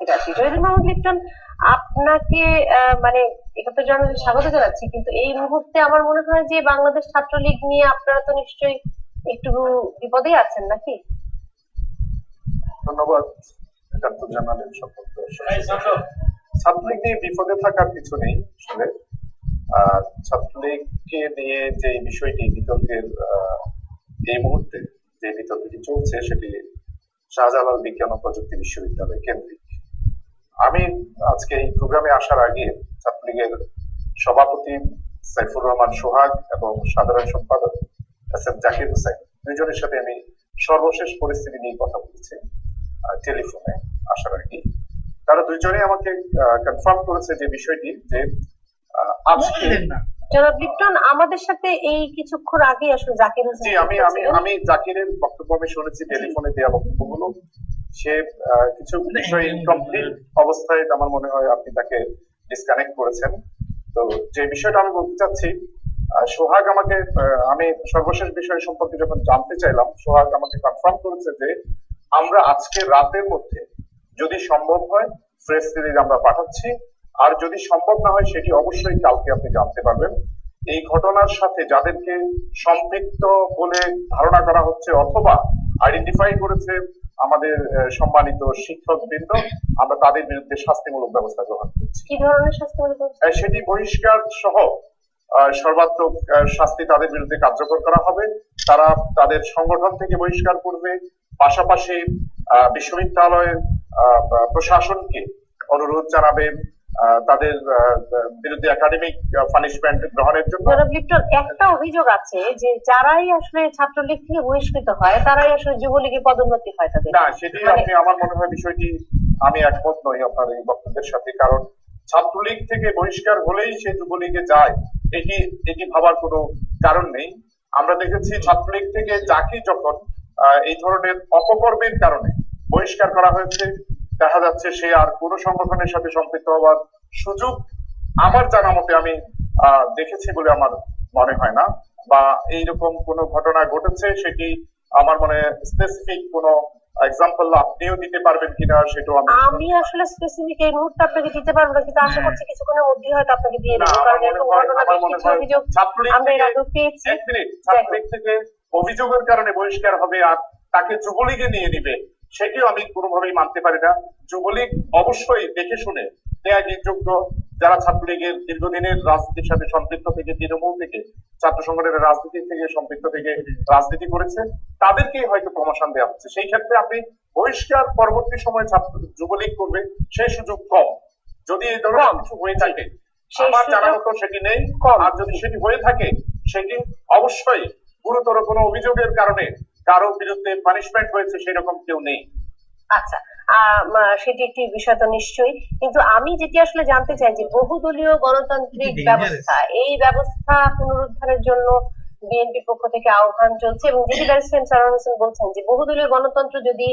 Zahirul Mohammad Lipton আপনাকে আহ, মানে একাত্তর জানুয়ারি স্বাগত জানাচ্ছি কিন্তু এই মুহূর্তে আমার মনে হয় যে বাংলাদেশ ছাত্রলীগ নিয়ে আপনারা তো নিশ্চয়ই একটু বিপদেই আছেন নাকি? ধন্যবাদ। একাত্তর জানালেন দর্শক। ছাত্রলীগ নিয়ে বিপদে থাকার কিছু নেই আসলে। আহ, ছাত্রলীগকে নিয়ে যে বিষয়টি বিতর্কের আহ, এই মুহূর্তে যে বিতর্কটি চলছে সেটি শাহজালাল বিজ্ঞান ও প্রযুক্তি বিশ্ববিদ্যালয় কেন্দ্রিক। আমি আজকে এই প্রোগ্রামে আসার আগে ছাত্রলীগের সভাপতি সাইফুর রহমান সোহাগ এবং সাধারণ সম্পাদক এস এম জাকির হোসেন দুজনের সাথে আমি সর্বশেষ পরিস্থিতি নিয়ে কথা বলেছি টেলিফোনে আসার আগে। তারা দুইজনে আমাকে কনফার্ম করেছে যে বিষয়টি যে আহ, আজকে জনাব লিপ্টন আমাদের সাথে এই কিছুক্ষণ আগে আসলে জাকির হোসেন আমি আমি আমি জাকিরের বক্তব্য আমি শুনেছি টেলিফোনে দেওয়া বক্তব্যগুলো। সে কিছু বিষয় ইনকমপ্লিট অবস্থায় আমার মনে হয় আপনি তাকে ডিসকানেক্ট করেছেন। তো যে বিষয়টা আমি বলতে চাচ্ছি সোহাগ আমাকে আমি সর্বশেষ বিষয় সম্পর্কে যখন জানতে চাইলাম সোহাগ আমাকে কনফার্ম করেছে যে আমরা আজকে রাতের মধ্যে যদি সম্ভব হয় প্রেস রিলিজ আমরা পাঠাচ্ছি আর যদি সম্ভব না হয় সেটি অবশ্যই কালকে আপনি জানতে পারবেন। এই ঘটনার সাথে যাদেরকে সম্পৃক্ত বলে ধারণা করা হচ্ছে অথবা আইডেন্টিফাই করেছে আমাদের সম্মানিত শিক্ষক বৃন্দ আমরা তাদের বিরুদ্ধে শাস্তিমূলক ব্যবস্থা গ্রহণ করছি। কি ধরনের শাস্তিমূলক ব্যবস্থা? সেটি বহিষ্কার সহ সর্বাত্মক শাস্তি তাদের বিরুদ্ধে কার্যকর করা হবে। তারা তাদের সংগঠন থেকে বহিষ্কার করবে। পাশাপাশি আহ, বিশ্ববিদ্যালয়ের প্রশাসনকে অনুরোধ জানাবে। তাদের বিরুদ্ধে একাডেমিক পানিশমেন্ট গ্রহণের জন্য। একটা অভিযোগ আছে যে যারাই আসলে ছাত্রলীগ থেকে বহিষ্কৃত হয় তারাই আসলে যুবলীগে পদোন্নতি হয় তাদের। না সেটি আপনি আমার মনে হয় বিষয়টি আমি একমত নই আপনার এই বক্তব্যের সাথে কারণ ছাত্রলীগ থেকে বহিষ্কার হলেই সে যুবলীগে যায় এটি এটি ভাবার কোনো কারণ নেই। আমরা দেখেছি ছাত্রলীগ থেকে যাকে যখন এই ধরনের অপকর্মের কারণে বহিষ্কার করা হয়েছে দেখা যাচ্ছে সে আর কোনো সংগঠনের সাথে সম্পৃক্ত হওয়ার সুযোগ আমার জানা মতে আমি দেখেছি বলে আমার মনে হয় না। বা এইরকম কোনো ঘটনা ঘটেছে সেটি আমার মনে স্পেসিফিক কোনো এক্সাম্পল আপনিও দিতে পারবেন কিনা সেটাও আমি আমি আসলে স্পেসিফিক এই মুহূর্তে আপনাকে দিতে পারব না কিন্তু আশা করছি কিছুক্ষণের মধ্যেই হয়তো আপনাকে দিয়ে দেবো কারণ এরকম ঘটনা আমার বেশ কিছু অভিযোগ আমরা এর আগেও পেয়েছি এক মিনিট ছাত্রলীগ থেকে অভিযোগের কারণে বহিষ্কার হবে আর তাকে যুবলীগে নিয়ে নিবে। সেটিও আমি কোনোভাবেই মানতে পারি না। যুবলীগ অবশ্যই দেখে শুনে ত্যাগযোগ্য যারা ছাত্রলীগের দীর্ঘদিনের রাজনীতির সাথে সম্পৃক্ত থেকে তৃণমূল থেকে ছাত্র সংগঠনের রাজনীতি থেকে সম্পৃক্ত থেকে রাজনীতি করেছে তাদেরকেই হয়তো প্রমোশন দেওয়া হচ্ছে। সেই ক্ষেত্রে আপনি বহিষ্কার পরবর্তী সময়ে ছাত্র যুবলীগ করবে সেই সুযোগ কম। যদি এই ধরনের কিছু হয়ে থাকে আমার জানা মতো সেটি নেই। কম। আর যদি সেটি হয়ে থাকে সেটি অবশ্যই গুরুতর কোনো অভিযোগের কারণে কারও বিরুদ্ধে পানিশমেন্ট হয়েছে সেরকম কেউ নেই। আচ্ছা সেটি একটি বিষয় তো নিশ্চয়ই। কিন্তু আমি যেটি আসলে জানতে চাই যে বহুদলীয় গণতান্ত্রিক ব্যবস্থা এই ব্যবস্থা পুনরুদ্ধারের জন্য বিএনপি পক্ষ থেকে আহ্বান চলছে এবং যেটি ব্যারিস্টার সারোয়ার হোসেন বলছেন যে বহুদলীয় গণতন্ত্র যদি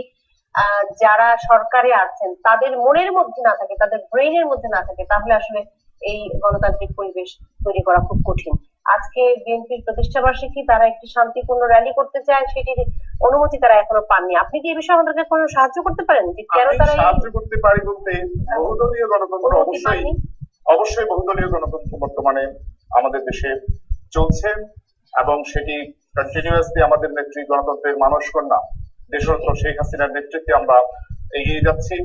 আহ, যারা সরকারে আছেন তাদের মনের মধ্যে না থাকে তাদের ব্রেইনের মধ্যে না থাকে তাহলে আসলে এই গণতান্ত্রিক পরিবেশ তৈরি করা খুব কঠিন। আজকে বিএনপির প্রতিষ্ঠা বার্ষিকী তারা একটি শান্তিপূর্ণ র্যালি করতে চায় সেটির অনুমতি তারা এখনও পাননি। আপনি কি এই বিষয়ে আমাদেরকে কোনো সাহায্য করতে পারেন? যে কেন তারা সাহায্য করতে পারি বলতে বহুদলীয় গণতন্ত্র অবশ্যই অবশ্যই বহুদলীয় গণতন্ত্র বর্তমানে আমাদের দেশে চলছে এবং সেটি কন্টিনিউয়াসলি আমাদের নেত্রী গণতন্ত্রের মানস কন্যা দেশরত্ন শেখ হাসিনার নেতৃত্বে আমরা এগিয়ে যাচ্ছি।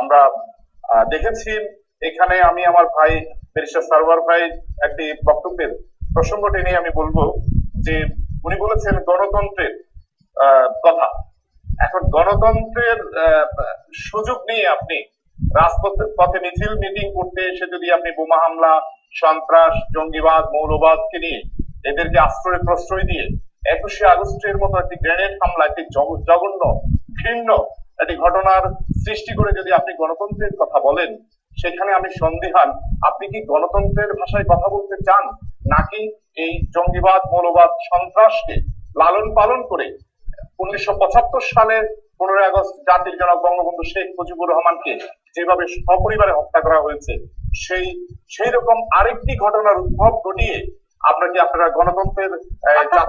আমরা দেখেছি এখানে আমি আমার ভাই সারওয়ার ভাই একটি বক্তব্যের প্রসঙ্গ টেনে আমি বলব যে উনি বলেছেন গণতন্ত্রের কথা। এখন গণতন্ত্রের সুযোগ নিয়ে আপনি রাজপথে, পথে মিছিল, মিটিং করতে এসে যদি আপনি বোমা হামলা, সন্ত্রাস, জঙ্গিবাদ, মৌলবাদকে নিয়ে এদেরকে আশ্রয় প্রশ্রয় দিয়ে একুশে আগস্টের মতো একটি গ্রেনেড হামলা, একটি জঘ- জঘন্য ঘৃণ্য একটি ঘটনার সৃষ্টি করে যদি আপনি গণতন্ত্রের কথা বলেন, সেখানে আমি সন্দেহান। আপনি কি গণতন্ত্রের ভাষায় কথা বলতে চান? নাকি এই জঙ্গিবাদ মৌলবাদ সন্ত্রাসকে লালন পালন করে উনিশশো পঁচাত্তর সালে পনেরোই আগস্ট জাতির জনক বঙ্গবন্ধু শেখ মুজিবুর রহমানকে যেভাবে সপরিবারে হত্যা করা হয়েছে সেই সেই রকম আরেকটি ঘটনার উদ্ভব ঘটিয়ে আমরা কি আপনারা গণতন্ত্রের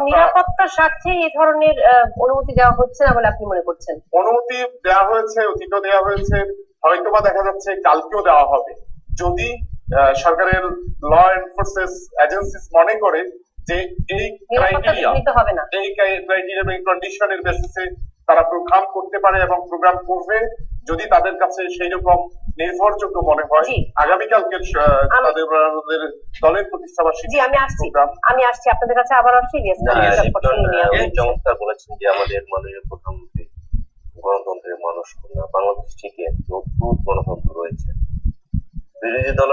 নিরাপত্তার স্বার্থে এই ধরনের অনুমতি দেওয়া হচ্ছে না বলে আপনি মনে করছেন? অনুমতি দেওয়া হয়েছে অতীত দেওয়া হয়েছে হয়তোবা দেখা যাচ্ছে কালকেও দেওয়া হবে। যদি সরকারের ল এনফোর্সেস এজেন্সিস মনে করে যে এই ক্রাইটেরিয়া বিঘ্নিত হবে না। এই ক্রাইটেরিয়া এবং কন্ডিশনের বেসিসে তারা প্রোগ্রাম করতে পারে এবং প্রোগ্রাম করবে যদি তাদের কাছে সেই রকম নির্ভরযোগ্য মনে হয়। জি। আগামীকালকে তাদের আমাদের দলের প্রতিষ্ঠাবার্ষিকী জি আমি আসছি। আমি আসছি আপনাদের কাছে আবার আসছি চমৎকার বলেছেন যে আমাদের মাননীয় প্রধানমন্ত্রী গণতন্ত্রের মানুষ বাংলাদেশ ঠিকই একটি অদ্ভুত গণতন্ত্র রয়েছে। বিরোধী দল